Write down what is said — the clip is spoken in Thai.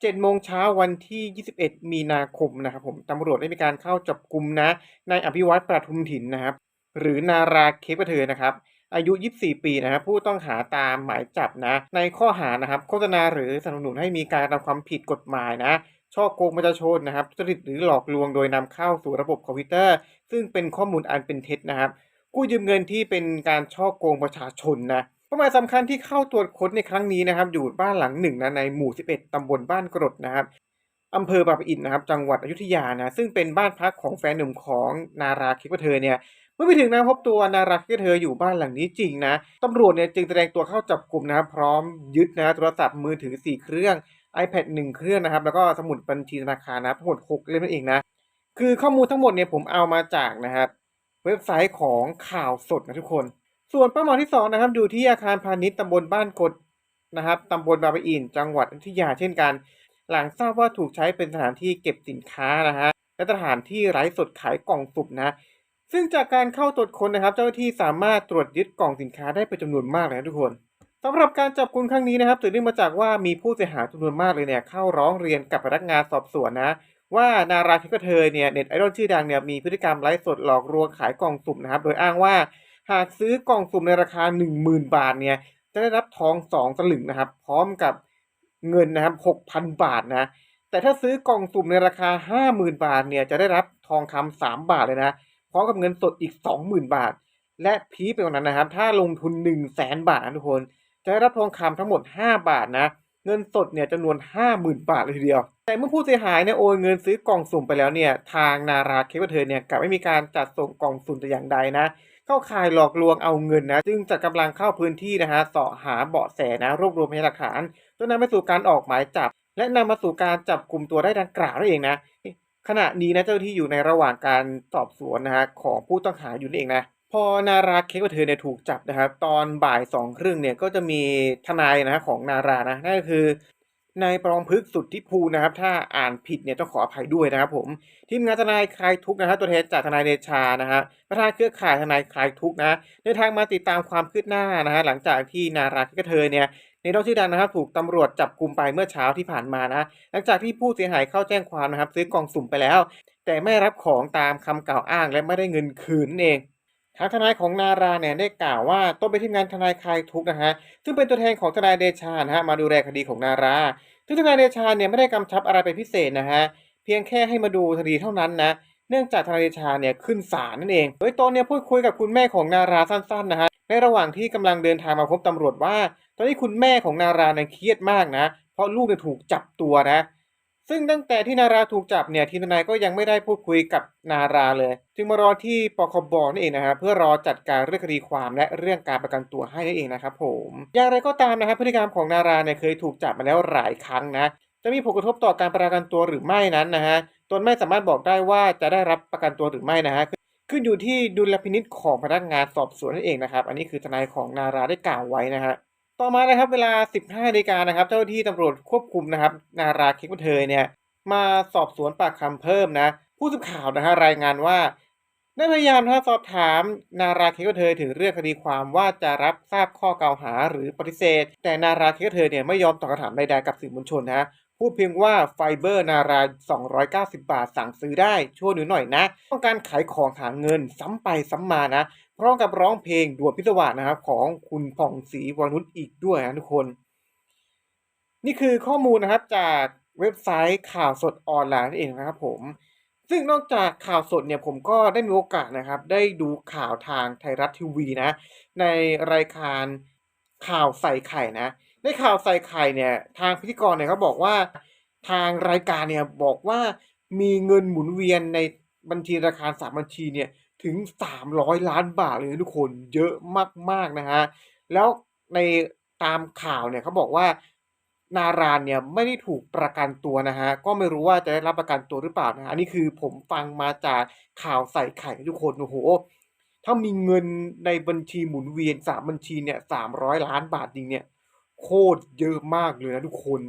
7โมงเช้าวันที่ 21 มีนาคมนะครับผมตำรวจได้มีการเข้าจับกลุ่มนะนายอภิวัตรประทุมถิ่นนะครับ หรือนาราเคปเทยนะครับ อายุ 24 ปีนะครับผู้ต้องหาตามหมายจับนะ ในข้อหานะครับโฆษณาหรือสนับสนุนให้มีการทำความผิดกฎหมายนะช่อโกงประชาชนนะครับจริตหรือหลอกลวงโดยนำเข้าสู่ระบบคอมพิวเตอร์ ซึ่งเป็นข้อมูลอันเป็นเท็จนะครับ กู้ยืมเงินที่เป็นการช่อโกงประชาชนนะ เป้าหมายสำคัญที่เข้าตรวจค้นในครั้งนี้นะครับ อยู่บ้านหลังหนึ่งนะในหมู่ 11 ตำบลบ้านกรดนะครับอำเภอบางปะอินนะครับ จังหวัดอยุธยานะซึ่งเป็นบ้านพักของแฟนหนุ่มของนาราคิดว่าเธอเนี่ยเมื่อไปถึงนะพบตัวนาราคิดว่าเธออยู่บ้านหลังนี้จริงนะตำรวจเนี่ยจึงแสดงตัวเข้าจับกลุ่มนะครับพร้อมยึดนะโทรศัพท์มือถือ 4 เครื่อง iPad 1 เครื่องนะครับ แล้วก็สมุดบัญชีธนาคารนะทั้งหมด6เล่มนั่นเองนะคือข้อมูลทั้งหมดเนี่ยผมเอามาจากนะครับ เว็บไซต์ของข่าวสดนะทุกคน ส่วนเป้าหมายที่สองนะครับอยู่ที่อาคารพาณิชย์ตำบลบ้านกดนะครับตำบลบางปะอินจังหวัดอยุธยาเช่นกัน หลังทราบว่าถูกใช้เป็นสถานที่เก็บสินค้านะฮะและสถานที่ไร้สดขายกล่องสุ่มนะซึ่งจากการเข้าตรวจค้นนะครับ เจ้าหน้าที่สามารถตรวจยึดกล่องสินค้าได้เป็นจำนวนมากเลยนะทุกคนสำหรับการจับกุมครั้งนี้นะครับสืบเนื่องมาจากว่ามีผู้เสียหายจำนวนมากเลยเนี่ยเข้าร้องเรียนกับพนักงานสอบสวนนะว่านาราคิดกระเทยเนี่ยเน็ตไอดอลชื่อดังเนี่ยมีพฤติกรรมไลฟ์สดหลอกลวงขายกล่องสุ่มนะครับโดยอ้างว่า หากซื้อกล่องสุ่มในราคา 10,000 บาทเนี่ย จะได้รับทอง 2 สลึงนะครับ พร้อมกับเงินนะครับ 6,000 บาทนะ แต่ถ้าซื้อกล่องสุ่มในราคา 50,000 บาทเนี่ย จะได้รับทองคำ3บาทเลยนะ พร้อมกับเงินสดอีก 20,000 บาท และพีไปกว่านั้นนะครับ ถ้าลงทุน 1 0 0 0 0แบาทนะทุกคน จะได้รับทองคำทั้งหมด 5 บาทนะ เงินสดเนี่ยจำนวน 50,000 บาทเลยทีเดียว แต่เมื่อผู้เสียหายเนี่ยโอนเงินซื้อกล่องสุ่มไปแล้วเนี่ย ทางนาราเคปเธอเนี่ยกลับไม่มีการจัดส่งกล่องสุ่มแต่อย่างใดนะ เข้าข่ายหลอกลวงเอาเงินนะจึงจัดกำลังเข้าพื้นที่นะฮะเสาะหาเบาะแสนะรวบรวมพยานหลักฐานจนนำไปสู่การออกหมายจับ และนำมาสู่การจับกลุ่มตัวได้ดังกล่าวนั่นเองนะขณะนี้นะเจ้าที่อยู่ในระหว่างการสอบสวนนะฮะของผู้ต้องหาอยู่นั่นเองนะพอนาราเค้กว่าเธอเนี่ยถูกจับนะครับ ตอนบ่ายสองครึ่งเนี่ยก็จะมีทนายนะฮะของนารานะนั่นก็คือ นายปรองพฤกสุดทธิภูนะครับ ถ้าอ่านผิดเนี่ยต้องขออภัยด้วยนะครับผมทีมงานทนายคลายทุกนะฮะตัวแทนจากทนายเดชานะฮะประธานเครือข่ายทนายคลายทุกนะเดินทางมาติดตามความคืบหน้านะฮะหลังจากที่นาราค้กเธอเนี่ยในดอลชื่อดังนะครับถูกตำรวจจับกลุ่มไปเมื่อเช้าที่ผ่านมานะหลังจากที่ผู้เสียหายเข้าแจ้งความนะครับ ซื้อกล่องสุ่มไปแล้ว แต่ไม่รับของตามคำกล่าวอ้างและไม่ได้เงินคืนเอง ทางทนายของนาราเนี่ยได้กล่าวว่าต้องไปที่งานทนายคลายทุกข์นะฮะซึ่งเป็นตัวแทนของทนายเดชานะฮะมาดูแลคดีของนาราซึ่งทนายเดชาเนี่ยไม่ได้กำชับอะไรเป็นพิเศษนะฮะเพียงแค่ให้มาดูคดีเท่านั้นนะเนื่องจากทนายเดชาเนี่ยขึ้นศาลนั่นเอง โดยตอนเนี่ยพูดคุยกับคุณแม่ของนาราสั้นๆนะฮะในระหว่างที่กำลังเดินทางมาพบตำรวจว่า ตอนนี้คุณแม่ของนาราเนี่ยเครียดมากนะ เพราะลูกเนี่ยถูกจับตัวนะ ซึ่งตั้งแต่ที่นาราถูกจับเนี่ยทีมทนายก็ยังไม่ได้พูดคุยกับนาราเลย จึงมารอที่ปคบนั่นเองนะครับเพื่อรอจัดการเรื่องคดีความและเรื่องการประกันตัวให้นั่นเองนะครับผมอย่างไรก็ตามนะครับพฤติกรรมของนาราเนี่ยเคยถูกจับมาแล้วหลายครั้งนะจะมีผลกระทบต่อการประกันตัวหรือไม่นั้นนะฮะตนไม่สามารถบอกได้ว่าจะได้รับประกันตัวหรือไม่นะฮะขึ้นอยู่ที่ดุลพินิจของพนักงานสอบสวนนั่นเองนะครับ อันนี้คือทนายของนาราได้กล่าวไว้นะฮะ ต่อมานะครับเวลา 15นาฬิกานะครับ เจ้าหน้าที่ตำรวจควบคุมนะครับ นาราเค้กบเทยเนี่ยมาสอบสวนปากคำเพิ่มนะ ผู้สื่อข่าวนะฮะรายงานว่าได้พยายามนะสอบถามนาราเค้กบเทยถึงเรื่องคดีความว่าจะรับทราบข้อกล่าวหาหรือปฏิเสธ แต่นาราเค้กบเทยเนี่ยไม่ยอมตอบคำถามใดๆกับสื่อมวลชนนะ พูดเพียงว่าไฟเบอร์นารา 290 บาทสั่งซื้อได้ช่วยหนูหน่อยนะ ต้องการขายของหาเงินซ้ำไปซ้ำมานะ พร้อมกับร้องเพลงดวนพิศวาสนะครับ ของคุณผ่องศรีวรนุชอีกด้วยนะทุกคน นี่คือข้อมูลนะครับจากเว็บไซต์ข่าวสดออนไลน์นั่นเองนะครับผม ซึ่งนอกจากข่าวสดเนี่ยผมก็ได้มีโอกาสนะครับ ได้ดูข่าวทางไทยรัฐทีวีนะ ในรายการข่าวใส่ไข่นะ ในข่าวใส่ไข่เนี่ย ทางพิธีกรเนี่ยเขาบอกว่า ทางรายการเนี่ยบอกว่ามีเงินหมุนเวียนในบัญชีธนาคารสามบัญชีเนี่ยถึง 300 ล้านบาทเลยทุกคนเยอะมากๆนะฮะแล้วในตามข่าวเนี่ยเขาบอกว่านารานเนี่ยไม่ได้ถูกประกันตัวนะฮะก็ไม่รู้ว่าจะได้รับประกันตัวหรือเปล่านะอันนี้คือผมฟังมาจากข่าวใส่ไข่ทุกคนโอ้โหถ้ามีเงินในบัญชีหมุนเวียนสามบัญชีเนี่ยสามร้อยล้านบาทจริงเนี่ย โคตรเยอะมากเลยนะทุกคน